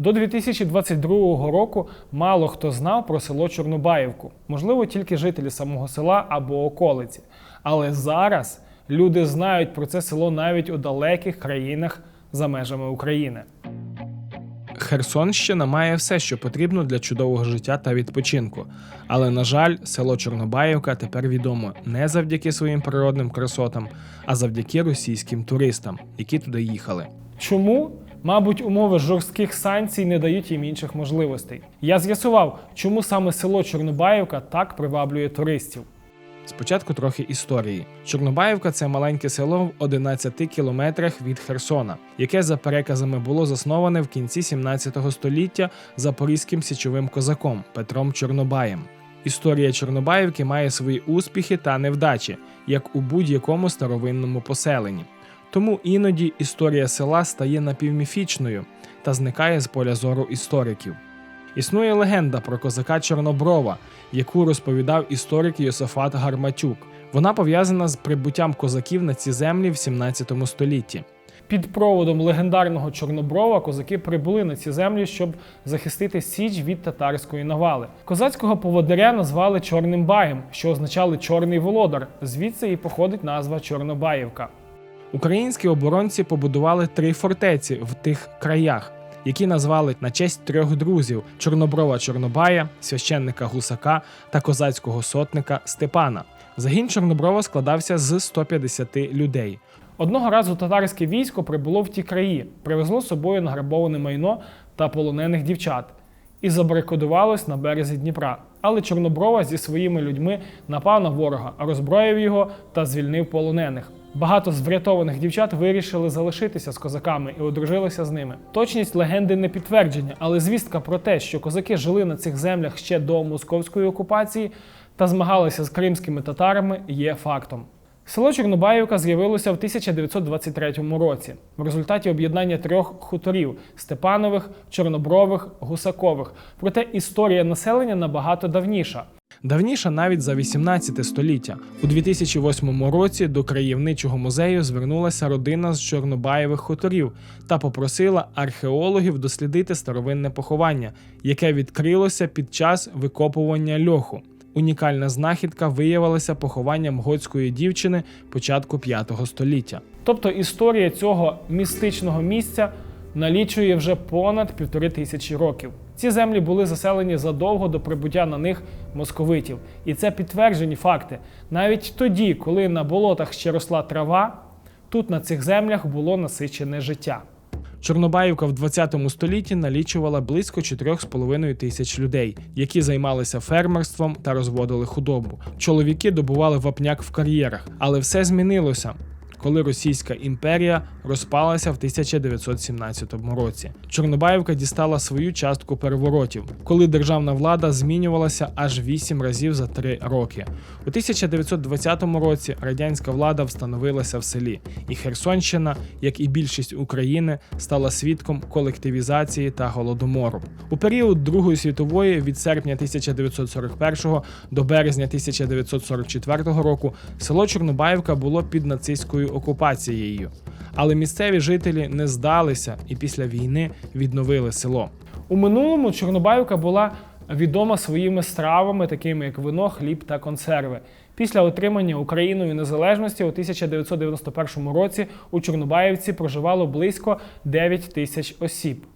До 2022 року мало хто знав про село Чорнобаївку, можливо, тільки жителі самого села або околиці. Але зараз люди знають про це село навіть у далеких країнах за межами України. Херсонщина має все, що потрібно для чудового життя та відпочинку. Але, на жаль, село Чорнобаївка тепер відомо не завдяки своїм природним красотам, а завдяки російським туристам, які туди їхали. Чому? Мабуть, умови жорстких санкцій не дають їм інших можливостей. Я з'ясував, чому саме село Чорнобаївка так приваблює туристів. Спочатку трохи історії. Чорнобаївка це маленьке село в 11 кілометрах від Херсона, яке за переказами було засноване в кінці 17 століття запорізьким січовим козаком Петром Чорнобаєм. Історія Чорнобаївки має свої успіхи та невдачі, як у будь-якому старовинному поселенні. Тому іноді історія села стає напівміфічною та зникає з поля зору істориків. Існує легенда про козака Чорноброва, яку розповідав історик Йосифат Гарматюк. Вона пов'язана з прибуттям козаків на ці землі в 17 столітті. Під проводом легендарного Чорноброва козаки прибули на ці землі, щоб захистити Січ від татарської навали. Козацького поводиря назвали Чорним Баєм, що означали чорний володар. Звідси і походить назва Чорнобаївка. Українські оборонці побудували три фортеці в тих краях, які назвали на честь трьох друзів: Чорноброва Чорнобая, священника Гусака та козацького сотника Степана. Загін Чорноброва складався з 150 людей. Одного разу татарське військо прибуло в ті краї, привезло з собою награбоване майно та полонених дівчат і забарикадувалось на березі Дніпра. Але Чорноброва зі своїми людьми напав на ворога, роззброїв його та звільнив полонених. Багато з врятованих дівчат вирішили залишитися з козаками і одружилися з ними. Точність легенди не підтвердження, але звістка про те, що козаки жили на цих землях ще до московської окупації та змагалися з кримськими татарами, є фактом. Село Чорнобаївка з'явилося в 1923 році в результаті об'єднання трьох хуторів Степанових, Чорнобрових, Гусакових. Проте історія населення набагато давніша. Давніша навіть за 18 століття. У 2008 році до краєвничого музею звернулася родина з Чорнобаєвих хуторів та попросила археологів дослідити старовинне поховання, яке відкрилося під час викопування льоху. Унікальна знахідка виявилася похованням готської дівчини початку 5 століття. Тобто історія цього містичного місця налічує вже понад півтори тисячі років. Ці землі були заселені задовго до прибуття на них московитів, і це підтверджені факти. Навіть тоді, коли на болотах ще росла трава, тут на цих землях було насичене життя. Чорнобаївка в 20 столітті налічувала близько 4,5 тисяч людей, які займалися фермерством та розводили худобу. Чоловіки добували вапняк в кар'єрах, але все змінилося. Коли Російська імперія розпалася в 1917 році, Чорнобаївка дістала свою частку переворотів, коли державна влада змінювалася аж 8 разів за 3 роки. У 1920 році радянська влада встановилася в селі, і Херсонщина, як і більшість України, стала свідком колективізації та голодомору. У період Другої світової від серпня 1941 до березня 1944 року село Чорнобаївка було під нацистською окупацією. Але місцеві жителі не здалися і після війни відновили село. У минулому Чорнобаївка була відома своїми стравами, такими як вино, хліб та консерви. Після отримання Україною незалежності у 1991 році у Чорнобаївці проживало близько 9 тисяч осіб.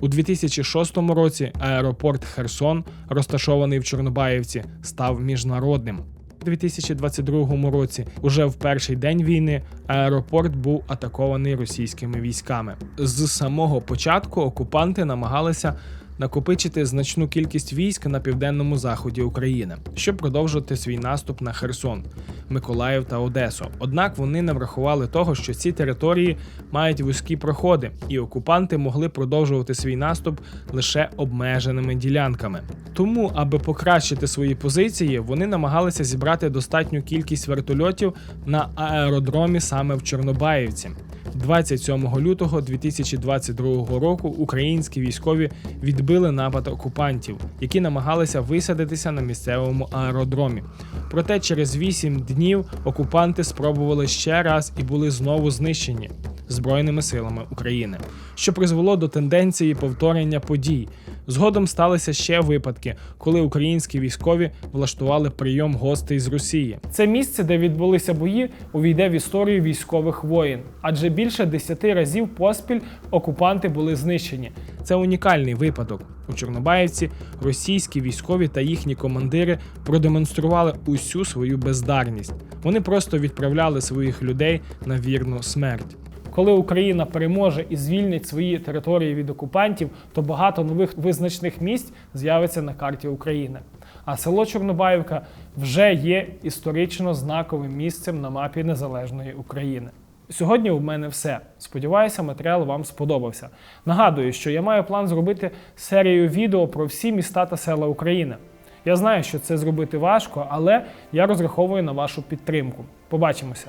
У 2006 році аеропорт Херсон, розташований в Чорнобаївці, став міжнародним. У 2022 році, уже в перший день війни, аеропорт був атакований російськими військами. З самого початку окупанти намагалися накопичити значну кількість військ на південному заході України, щоб продовжувати свій наступ на Херсон, Миколаїв та Одесу. Однак вони не врахували того, що ці території мають вузькі проходи, і окупанти могли продовжувати свій наступ лише обмеженими ділянками. Тому, аби покращити свої позиції, вони намагалися зібрати достатню кількість вертольотів на аеродромі саме в Чорнобаївці. 27 лютого 2022 року українські військові відбили напад окупантів, які намагалися висадитися на місцевому аеродромі. Проте через 8 днів окупанти спробували ще раз і були знову знищені Збройними силами України, що призвело до тенденції повторення подій. Згодом сталися ще випадки, коли українські військові влаштували прийом гостей з Росії. Це місце, де відбулися бої, увійде в історію військових воїн, адже більше десяти разів поспіль окупанти були знищені. Це унікальний випадок. У Чорнобаївці російські військові та їхні командири продемонстрували усю свою бездарність. Вони просто відправляли своїх людей на вірну смерть. Коли Україна переможе і звільнить свої території від окупантів, то багато нових визначних місць з'явиться на карті України. А село Чорнобаївка вже є історично знаковим місцем на мапі незалежної України. Сьогодні у мене все. Сподіваюся, матеріал вам сподобався. Нагадую, що я маю план зробити серію відео про всі міста та села України. Я знаю, що це зробити важко, але я розраховую на вашу підтримку. Побачимося!